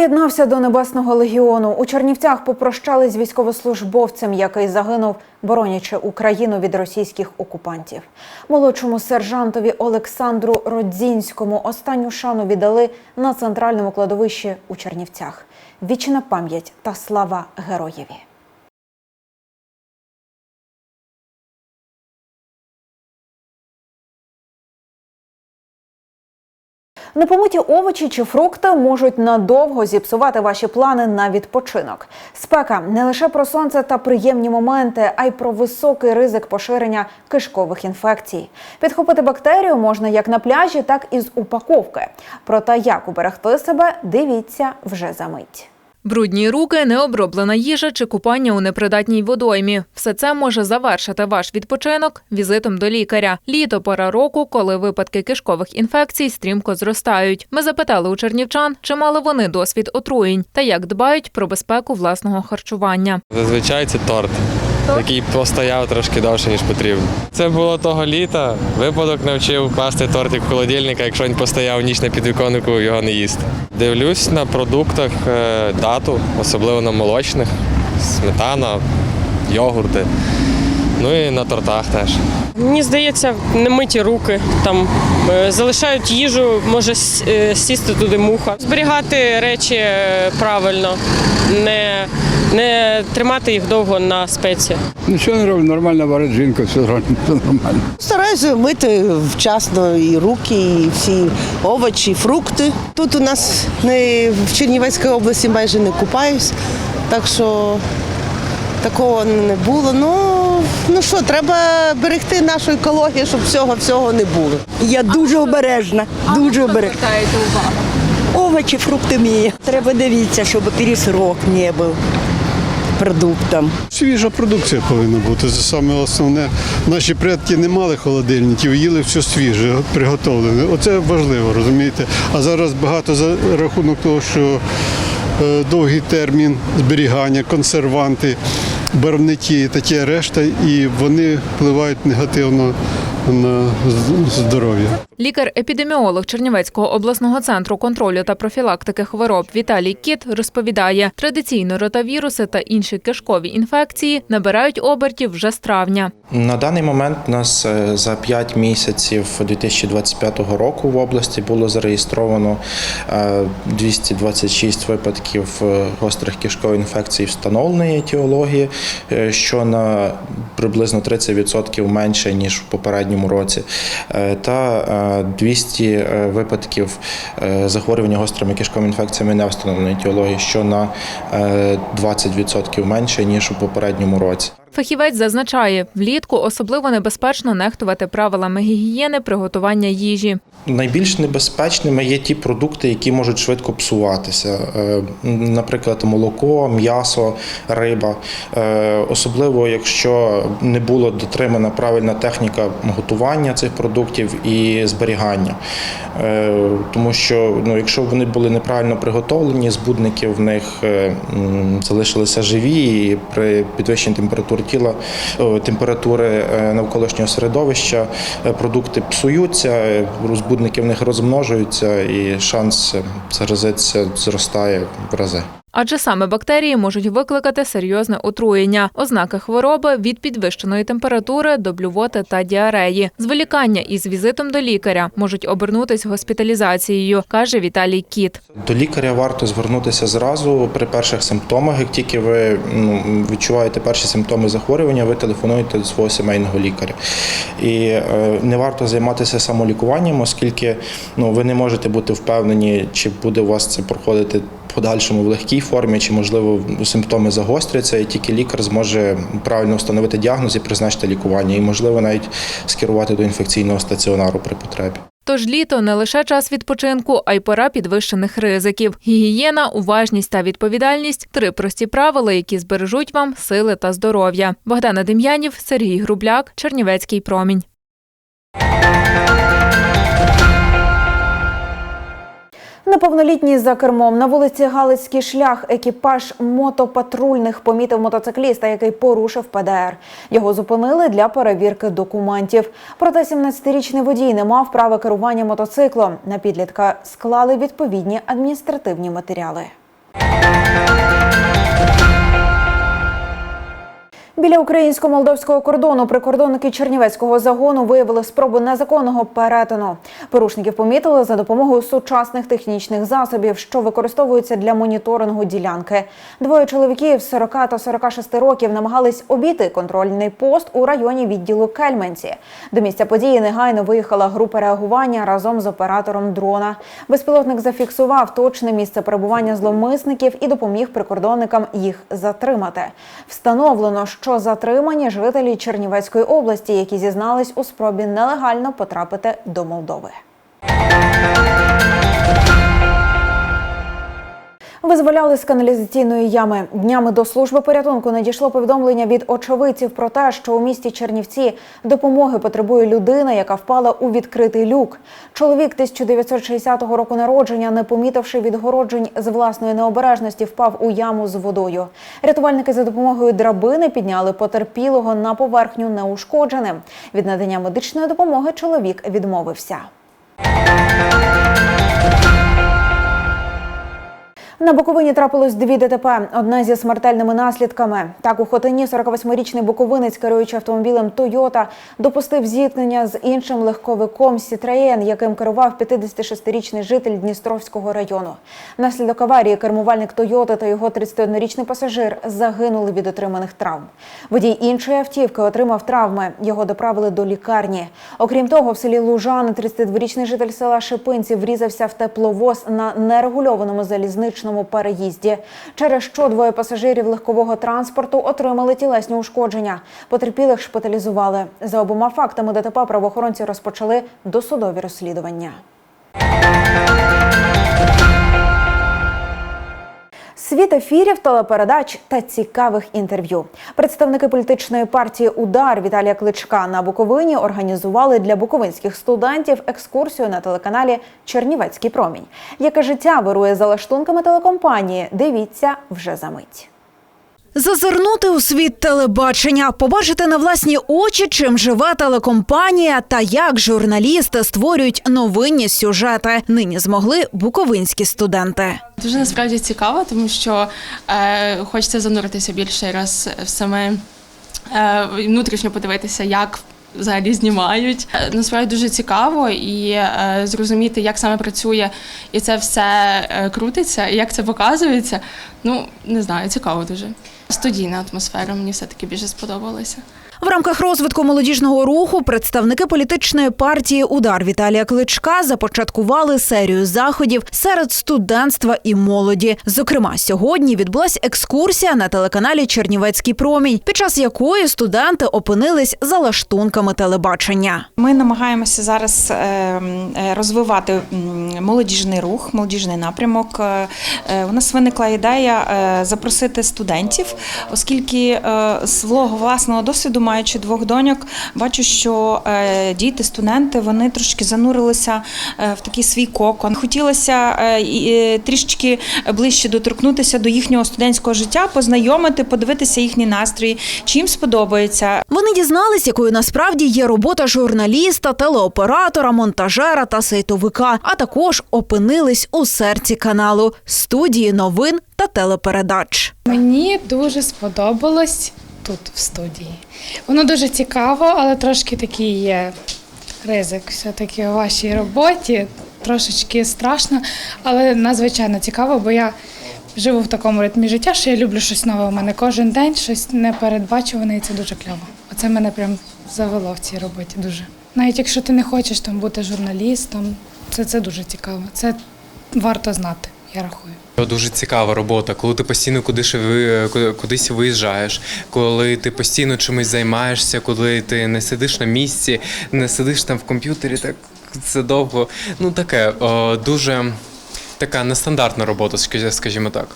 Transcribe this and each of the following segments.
Приєднався до Небесного легіону. У Чернівцях попрощались з військовослужбовцем, який загинув, боронячи Україну від російських окупантів. Молодшому сержантові Олександру Родзінському останню шану віддали на центральному кладовищі у Чернівцях. Вічна пам'ять та слава героєві. Непомиті овочі чи фрукти можуть надовго зіпсувати ваші плани на відпочинок. Спека не лише про сонце та приємні моменти, а й про високий ризик поширення кишкових інфекцій. Підхопити бактерію можна як на пляжі, так і з упаковки. Про те, як уберегти себе, дивіться вже за мить. Брудні руки, необроблена їжа чи купання у непридатній водоймі. Все це може завершити ваш відпочинок візитом до лікаря. Літо пора року, коли випадки кишкових інфекцій стрімко зростають. Ми запитали у чернівчан, чи мали вони досвід отруєнь та як дбають про безпеку власного харчування. Зазвичай це торт, який постояв трошки довше, ніж потрібно. Це було того літа. Випадок навчив класти тортик в холодильник, а якщо він постояв ніч на підвіконнику, його не їсти. Дивлюсь на продуктах е, дату, особливо на молочних, сметана, йогурти. Ну і на тортах теж. Мені здається, не миті руки там е, залишають їжу, може е, сісти туди муха. Зберігати речі правильно, не, не тримати їх довго на спеці. Нічого не роблю, нормально варить жінка, все нормально. нормально. Стараюся мити вчасно і руки, і всі овочі, фрукти. Тут у нас не в Чернівецькій області майже не купаюсь, так що такого не було. Ну, ну що, треба берегти нашу екологію, щоб всього всього не було. Я дуже обережна, дуже обережна. Овочі, фрукти мені. Треба дивитися, щоб пересрок не був продуктам. Свіжа продукція повинна бути. Це саме основне. Наші предки не мали холодильників, їли все свіже, приготовлене. Оце важливо, розумієте. А зараз багато за рахунок того, що е, довгий термін зберігання, консерванти, барвники, таке решта, і вони впливають негативно на здоров'я. Лікар-епідеміолог Чернівецького обласного центру контролю та профілактики хвороб Віталій Кіт розповідає, традиційно ротавіруси та інші кишкові інфекції набирають обертів вже з травня. На даний момент у нас е, за 5 місяців 2025 року в області було зареєстровано е, 226 випадків е, гострих кишкових інфекцій встановленої етіології, е, що на приблизно 30% менше ніж в попередньому році, Е, та е, 200 е, випадків е, захворювання гострими кишковими інфекціями не встановленої етіології, що на е, 20% менше ніж у попередньому році. Фахівець зазначає, влітку особливо небезпечно нехтувати правилами гігієни приготування їжі. Найбільш небезпечними є ті продукти, які можуть швидко псуватися. Е, Наприклад, молоко, м'ясо, риба. Е, Особливо, якщо не була дотримана правильна техніка готування цих продуктів і зберігання. Е, Тому що ну, якщо вони були неправильно приготовлені, збудники в них залишилися живі, і при підвищенні температури тіла, температури е, навколишнього середовища е, продукти псуються, е, розбудники в них розмножуються, і шанс е, заразитися зростає в рази. Адже саме бактерії можуть викликати серйозне отруєння, ознаки хвороби від підвищеної температури до блювоти та діареї. Зволікання із візитом до лікаря можуть обернутись госпіталізацією, каже Віталій Кіт. До лікаря варто звернутися зразу при перших симптомах. Як тільки ви ну, відчуваєте перші симптоми захворювання, ви телефонуєте до свого сімейного лікаря. І е, не варто займатися самолікуванням, оскільки ну, ви не можете бути впевнені, чи буде у вас це проходити. Подальшому в легкій формі, чи можливо симптоми загостряться, і тільки лікар зможе правильно встановити діагноз і призначити лікування, і можливо навіть скерувати до інфекційного стаціонару при потребі. Тож літо не лише час відпочинку, а й пора підвищених ризиків. Гігієна, уважність та відповідальність три прості правила, які збережуть вам сили та здоров'я. Богдана Дем'янів, Сергій Грубляк, Чернівецький промінь. Неповнолітній за кермом на вулиці Галицький шлях екіпаж мотопатрульних помітив мотоцикліста, який порушив ПДР. Його зупинили для перевірки документів. Проте 17-річний водій не мав права керування мотоциклом. На підлітка склали відповідні адміністративні матеріали. Біля українсько-молдовського кордону прикордонники Чернівецького загону виявили спробу незаконного перетину. Порушників помітили за допомогою сучасних технічних засобів, що використовуються для моніторингу ділянки. Двоє чоловіків 40 та 46 років намагались обійти контрольний пост у районі відділу Кельменці. До місця події негайно виїхала група реагування разом з оператором дрона. Безпілотник зафіксував точне місце перебування зловмисників і допоміг прикордонникам їх затримати. Встановлено, що затримані жителі Чернівецької області, які зізнались у спробі нелегально потрапити до Молдови. Визволяли з каналізаційної ями. Днями до служби порятунку надійшло повідомлення від очевидців про те, що у місті Чернівці допомоги потребує людина, яка впала у відкритий люк. Чоловік 1960 року народження, не помітивши відгороджень з власної необережності, впав у яму з водою. Рятувальники за допомогою драбини підняли потерпілого на поверхню неушкодженим. Від надання медичної допомоги чоловік відмовився. На Буковині трапилось дві ДТП. Одна зі смертельними наслідками. Так у Хотині 48-річний буковинець, керуючи автомобілем Тойота, допустив зіткнення з іншим легковиком Сітраєн, яким керував 56-річний житель Дністровського району. Внаслідок аварії кермувальник Тойоти та його 31-річний пасажир загинули від отриманих травм. Водій іншої автівки отримав травми. Його доправили до лікарні. Окрім того, в селі Лужани 32-річний житель села Шипинці врізався в тепловоз на нерегульованому залізничному переїзді, через що двоє пасажирів легкового транспорту отримали тілесні ушкодження. Потерпілих шпиталізували. За обома фактами ДТП правоохоронці розпочали досудові розслідування. Світ ефірів, телепередач та цікавих інтерв'ю. Представники політичної партії Удар Віталія Кличка на Буковині організували для буковинських студентів екскурсію на телеканалі Чернівецький промінь. Яке життя вирує за лаштунками телекомпанії? Дивіться вже за мить. Зазирнути у світ телебачення, побачити на власні очі, чим живе телекомпанія та як журналісти створюють новинні сюжети. Нині змогли буковинські студенти. Дуже насправді цікаво, тому що е, хочеться зануритися більше раз в саме е, внутрішньо подивитися, як взагалі знімають. Е, Насправді дуже цікаво і е, зрозуміти, як саме працює і це все е, крутиться, і як це показується. Ну не знаю, цікаво дуже. Студійна атмосфера мені все таки більше сподобалася. В рамках розвитку молодіжного руху представники політичної партії Удар Віталія Кличка започаткували серію заходів серед студентства і молоді. Зокрема, сьогодні відбулася екскурсія на телеканалі Чернівецький промінь, під час якої студенти опинились за лаштунками телебачення. Ми намагаємося зараз е, м, е, розвивати молодіжний рух, молодіжний напрямок. Е, е, У нас виникла ідея запросити студентів, оскільки свого власного досвіду, маючи двох доньок, бачу, що е, діти, студенти, вони трошки занурилися е, в такий свій кокон. Хотілося е, трішечки ближче доторкнутися до їхнього студентського життя, познайомити, подивитися їхні настрої, чи їм сподобається. Вони дізнались, якою насправді є робота журналіста, телеоператора, монтажера та сайтовика, а також опинились у серці каналу студії новин та телепередач. Мені дуже сподобалось тут, в студії. Воно дуже цікаво, але трошки такий є ризик все-таки у вашій роботі. Трошечки страшно, але надзвичайно цікаво, бо я живу в такому ритмі життя, що я люблю щось нове. У мене кожен день щось непередбачуване, і це дуже кльово. Оце мене прям завело в цій роботі дуже. Навіть якщо ти не хочеш там бути журналістом, це, це дуже цікаво. Це варто знати, я рахую. Дуже цікава робота, коли ти постійно кудись, кудись виїжджаєш, коли ти постійно чимось займаєшся, коли ти не сидиш на місці, не сидиш там в комп'ютері, так це довго. Ну таке дуже така нестандартна робота, скажі- скажімо так.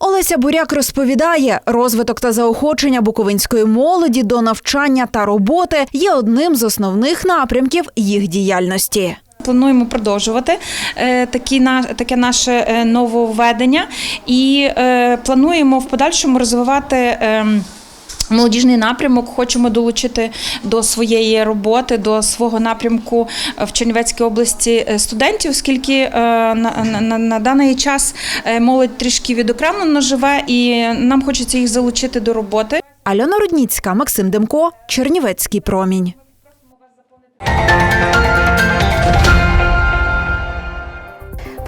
Олеся Буряк розповідає, розвиток та заохочення буковинської молоді до навчання та роботи є одним з основних напрямків їх діяльності. Плануємо продовжувати е, такі таке наше е, нововведення і е, плануємо в подальшому розвивати. ем, Молодіжний напрямок хочемо долучити до своєї роботи, до свого напрямку в Чернівецькій області студентів, оскільки на, на, на даний час молодь трішки відокремлено живе, і нам хочеться їх залучити до роботи. Альона Рудніцька, Максим Демко, Чернівецький промінь.